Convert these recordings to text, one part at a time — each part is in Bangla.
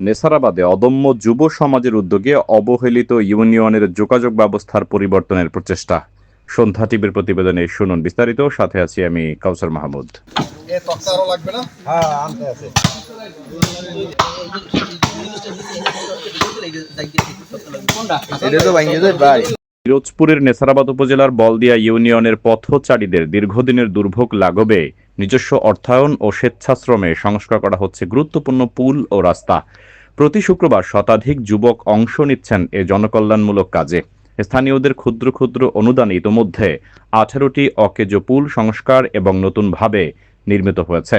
নেসারাবাদে অদম্য যুব সমাজের উদ্যোগে অবহেলিত ইউনিয়নের যোগাযোগ ব্যবস্থার পরিবর্তনের প্রচেষ্টা। সন্ধ্যা টিভির প্রতিবেদনে শুনুন বিস্তারিত সাথে আছি আমি কাউসার মাহমুদ। লাগবে হ্যাঁ পিরোজপুরের নেসারাবাদ উপজেলার বলদিয়া ইউনিয়নের পথচারীদের দীর্ঘদিনের দুর্ভোগ লাঘবে। নিজস্ব অর্থায়ন ও স্বেচ্ছাশ্রমে সংস্কার করা হচ্ছে গুরুত্বপূর্ণ পুল ও রাস্তা। প্রতি শুক্রবার শতাধিক যুবক অংশ নিচ্ছেন এ জনকল্যাণমূলক কাজে। স্থানীয়দের ক্ষুদ্র ক্ষুদ্র অনুদান ইতোমধ্যে আঠারোটি অকেজ পুল সংস্কার এবং নতুনভাবে নির্মিত হয়েছে।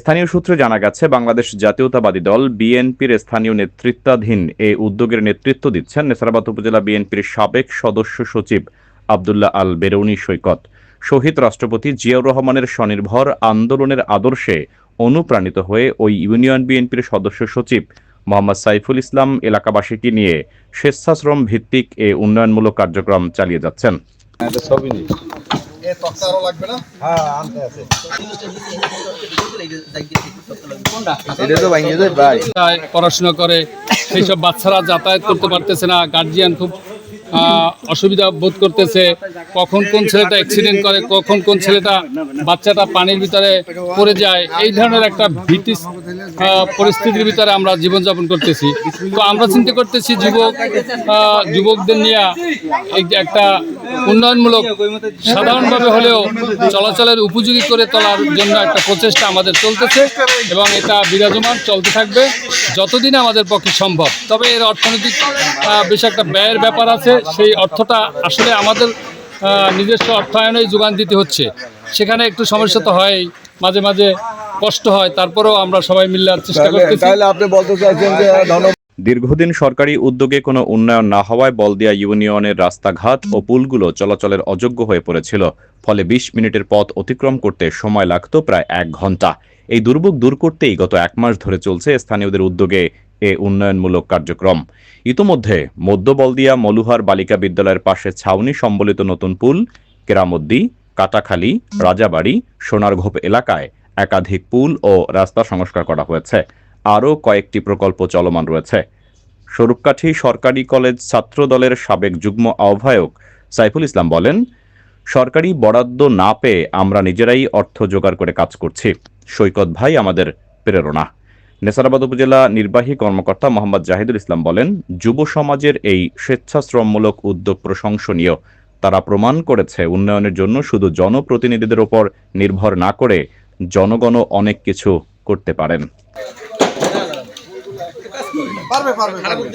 স্থানীয় সূত্রে জানা গেছে, বাংলাদেশ জাতীয়তাবাদী দল বিএনপির স্থানীয় নেতৃত্বাধীন এ উদ্যোগের নেতৃত্ব দিচ্ছেন নেসারাবাদ উপজেলা বিএনপির সাবেক সদস্য সচিব আবদুল্লাহ আল বেরৌনি সৈকত। শহীদ রাষ্ট্রপতি জিয়াউর রহমানের স্বনির্ভর আন্দোলনের আদর্শে অনুপ্রাণিত হয়ে ওই ইউনিয়ন বিএনপির সদস্য সচিব মোহাম্মদ সাইফুল ইসলাম এলাকাবাসীকে নিয়ে স্বেচ্ছাশ্রম ভিত্তিক এ উন্নয়নমূলক কার্যক্রম চালিয়ে যাচ্ছেন। পড়াশোনা করে, সেই সব বাচ্চারা যাতায়াত করতে পারতেছে না গার্জিয়ান খুব অসুবিধা বোধ করতেছে কখন কোন ছেলেটা অ্যাক্সিডেন্ট করে, কখন কোন ছেলেটা বাচ্চাটা পানির ভিতরে পড়ে যায়, এই ধরনের একটা ভীতি পরিস্থিতির ভিতরে আমরা জীবনযাপন করতেছি। তো আমরা চিন্তা করতেছি যুবক যুবকদের নিয়ে একটা উন্নয়নমূলক সাধারণভাবে হলেও চলাচলের উপযোগী করে তোলার জন্য একটা প্রচেষ্টা আমাদের চলতেছে এবং এটা বিরাজমান চলতে থাকবে যতদিন আমাদের পক্ষে সম্ভব। তবে এর অর্থনৈতিক বেশ একটা ব্যয়ের ব্যাপার আছে। সেই অর্থটা আসলে আমাদের নিজস্ব অর্থায়নেই যোগান দিতে হচ্ছে। সেখানে একটু সমস্যা তো হয় মাঝে মাঝে কষ্ট হয় তারপরেও আমরা সবাই মিলে চেষ্টা করতেছি। তাহলে আপনি বলতে চাইছেন যে দীর্ঘদিন সরকারি উদ্যোগে কোনো উন্নয়ন না হওয়ায় বলদিয়া ইউনিয়নের রাস্তাঘাট ও পুলগুলো চলাচলের অযোগ্য হয়ে পড়েছিল। ফলে বিশ মিনিটের পথ অতিক্রম করতে সময় লাগতো প্রায় এক ঘণ্টা। এই দুর্ভোগ দূর করতেই গত এক মাস ধরে চলছে স্থানীয়দের উদ্যোগে এ উন্নয়নমূলক কার্যক্রম। ইতোমধ্যে মধ্য বলদিয়া মলুহার বালিকা বিদ্যালয়ের পাশে ছাউনি সম্বলিত নতুন পুল, কেরামদ্দি, কাটাখালী, রাজাবাড়ি, সোনারঘোপ এলাকায় একাধিক পুল ও রাস্তা সংস্কার করা হয়েছে। আরও কয়েকটি প্রকল্প চলমান রয়েছে। স্বরূপকাঠি সরকারি কলেজ ছাত্র দলের সাবেক যুগ্ম আহ্বায়ক সাইফুল ইসলাম বলেন, সরকারি বরাদ্দ না পেয়ে আমরা নিজেরাই অর্থ জোগাড় করে কাজ করছি। সৈকত ভাই আমাদের প্রেরণা। নেসারাবাদ উপজেলা নির্বাহী কর্মকর্তা মোহাম্মদ জাহিদুল ইসলাম বলেন, যুব সমাজের এই স্বেচ্ছাশ্রমমূলক উদ্যোগ প্রশংসনীয়। তারা প্রমাণ করেছে উন্নয়নের জন্য শুধু জনপ্রতিনিধিদের ওপর নির্ভর না করে জনগণও অনেক কিছু করতে পারেন। পারবে পারবে পারবে।